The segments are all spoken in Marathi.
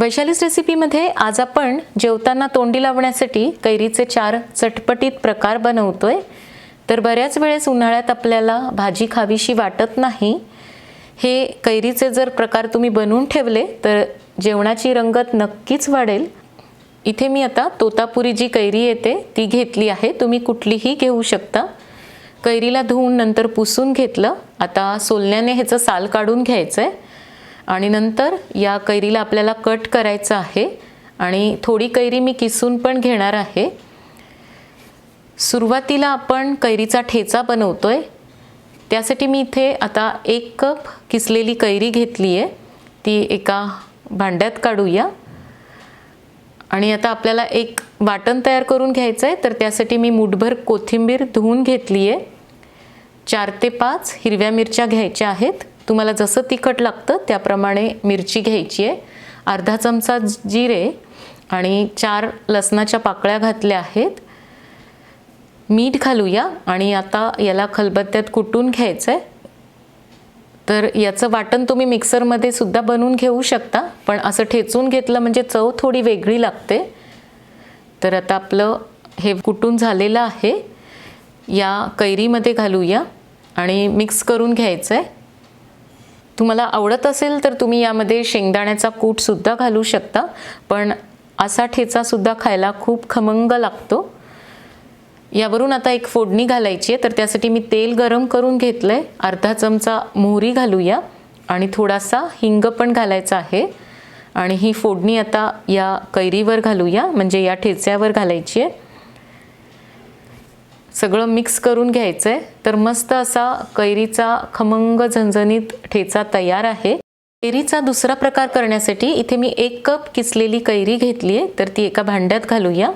वैशालीस रेसिपीमध्ये आज आपण जेवताना तोंडी लावण्यासाठी कैरीचे चार चटपटीत प्रकार बनवतोय. तर बऱ्याच वेळेस उन्हाळ्यात आपल्याला भाजी खावीशी वाटत नाही. हे कैरीचे जर प्रकार तुम्ही बनवून ठेवले तर जेवणाची रंगत नक्कीच वाढेल. इथे मी आता तोतापुरी जी कैरी येते ती घेतली आहे. तुम्ही कुठलीही घेऊ शकता. कैरीला धुवून नंतर पुसून घेतलं. आता सोलण्याने ह्याचं साल काढून घ्यायचं आहे आणि नंतर या कैरीला आपल्याला कट करायचं आहे. आणि थोडी कैरी मी किसून पण घेणार आहे. सुरुवातीला आपण कैरीचा ठेचा बनवतो आहे त्यासाठी मी इथे आता एक कप किसलेली कैरी घेतली आहे ती एका भांड्यात काढूया. आणि आता आपल्याला एक वाटण तयार करून घ्यायचं आहे तर त्यासाठी मी मुठभर कोथिंबीर धुवून घेतली आहे चार ते पाच हिरव्या मिरच्या घ्यायच्या आहेत. तुम्हाला जसं तिखट लागतं त्याप्रमाणे मिरची घ्यायची आहे. अर्धा चमचा जिरे आणि चार लसणाच्या पाकळ्या घातल्या आहेत. मीठ घालूया आणि आता याला खलबत्त्यात कुटून घ्यायचं आहे तर याचं वाटण तुम्ही मिक्सरमध्ये सुद्धा बनवून घेऊ शकता पण असं ठेचून घेतलं म्हणजे चव थोडी वेगळी लागते. तर आता आपलं हे कुटून झालेलं आहे. या कैरीमध्ये घालूया आणि मिक्स करून घ्यायचं आहे तुम्हाला आवडत असेल तर तुम्ही यामध्ये शेंगदाण्याचा कूटसुद्धा घालू शकता पण असा ठेचासुद्धा खायला खूप खमंग लागतो. यावरून आता एक फोडणी घालायची आहे तर त्यासाठी मी तेल गरम करून घेतलं आहे अर्धा चमचा मोहरी घालूया आणि थोडासा हिंग पण घालायचा आहे. आणि ही फोडणी आता या कैरीवर घालूया म्हणजे या ठेच्यावर घालायची आहे. सगळं मिक्स करून घ्यायचं आहे तर मस्त असा कैरीचा खमंग झणझणीत ठेचा तयार आहे. कैरीचा दुसरा प्रकार करण्यासाठी इथे मी एक कप किसलेली कैरी घेतली आहे तर ती एका भांड्यात घालूया.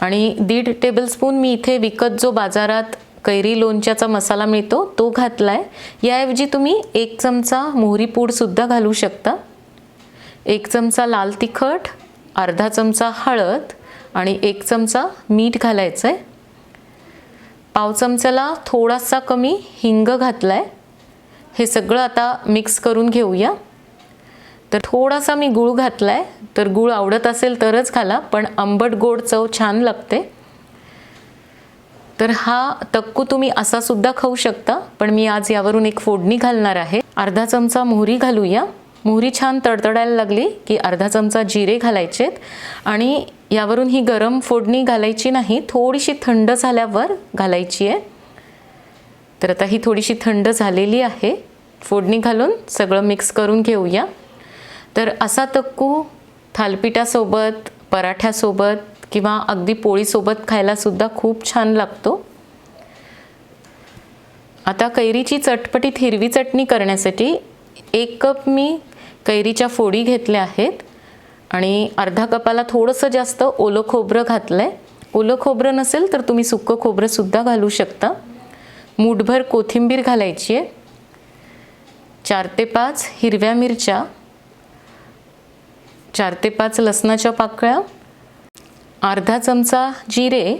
आणि दीड टेबलस्पून मी इथे विकत जो बाजारात कैरी लोणच्याचा मसाला मिळतो तो घातला आहे याऐवजी तुम्ही एक चमचा मोहरी पूडसुद्धा घालू शकता. एक चमचा लाल तिखट अर्धा चमचा हळद आणि एक चमचा मीठ घालायचं आहे पाव चमच्याला थोडासा कमी हिंग घातला आहे हे सगळं आता मिक्स करून घेऊया. तर थोडासा मी गूळ घातला आहे तर गूळ आवडत असेल तरच घाला पण आंबट गोड चव छान लागते. तर हा तक्कू तुम्ही असा सुद्धा खाऊ शकता पण मी आज यावरून एक फोडणी घालणार आहे. अर्धा चमचा मोहरी घालूया. मोहरी छान तडतडायला लागली की अर्धा चमचा जिरे घालायचेत आणि यावरून ही गरम फोडणी घालायची नाही थोडीशी थंड झाल्यावर घालायची आहे. तर आता ही थोडीशी थंड झालेली आहे. फोडणी घालून सगळं मिक्स करून घेऊया. तर असा तक्कू थालपिठासोबत पराठ्यासोबत किंवा अगदी पोळीसोबत खायलासुद्धा खूप छान लागतो. आता कैरीची चटपटीत हिरवी चटणी करण्यासाठी एक कप मी कैरीच्या फोडी घेतल्या आहेत. आणि अर्धा कपाला थोडंसं जास्त ओलं खोबरं घातलं आहे ओलं खोबरं नसेल तर तुम्ही सुकं खोबरंसुद्धा घालू शकता. मूठभर कोथिंबीर घालायची आहे. चार ते पाच हिरव्या मिरच्या. चार ते पाच लसणाच्या पाकळ्या. अर्धा चमचा जिरे.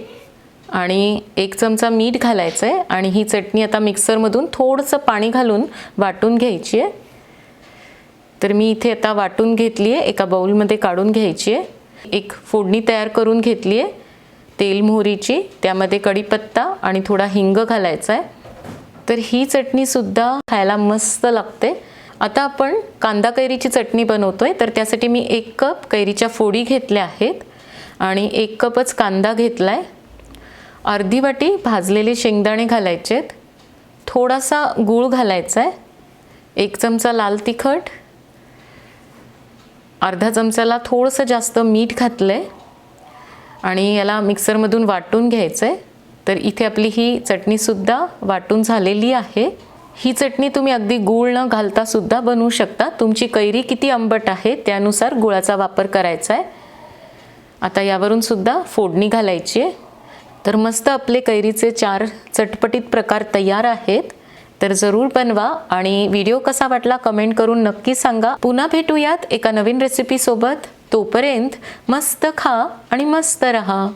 आणि एक चमचा मीठ घालायचं आहे आणि ही चटणी आता मिक्सरमधून थोडंसं पाणी घालून वाटून घ्यायची आहे. तर मी इथे आता वाटून घेतली आहे एका बाऊलमध्ये काढून घ्यायची आहे एक फोडणी तयार करून घेतली आहे तेल मोहरीची त्यामध्ये कढीपत्ता आणि थोडा हिंग घालायचा आहे तर ही चटणीसुद्धा खायला मस्त लागते. आता आपण कांदा कैरीची चटणी बनवतो आहे तर त्यासाठी मी एक कप कैरीच्या फोडी घेतल्या आहेत आणि एक कपच कांदा घेतला आहे अर्धी वाटी भाजलेले शेंगदाणे घालायचे आहेत थोडासा गूळ घालायचा आहे एक चमचा लाल तिखट अर्धा चमचाला थोडंसं जास्त मीठ घातलं आहे आणि याला मिक्सरमधून वाटून घ्यायचं आहे तर इथे आपली ही चटणीसुद्धा वाटून झालेली आहे. ही चटणी तुम्ही अगदी गूळ न घालतासुद्धा बनवू शकता. तुमची कैरी किती आंबट आहे त्यानुसार गुळाचा वापर करायचा आहे आता यावरून सुद्धा फोडणी घालायची आहे. तर मस्त आपले कैरीचे चार चटपटीत प्रकार तयार आहेत. तर जरूर बनवा आणि व्हिडिओ कसा वाटला कमेंट करून नक्की सांगा. पुन्हा भेटूयात एका नवीन रेसिपीसोबत तोपर्यंत मस्त खा आणि मस्त रहा.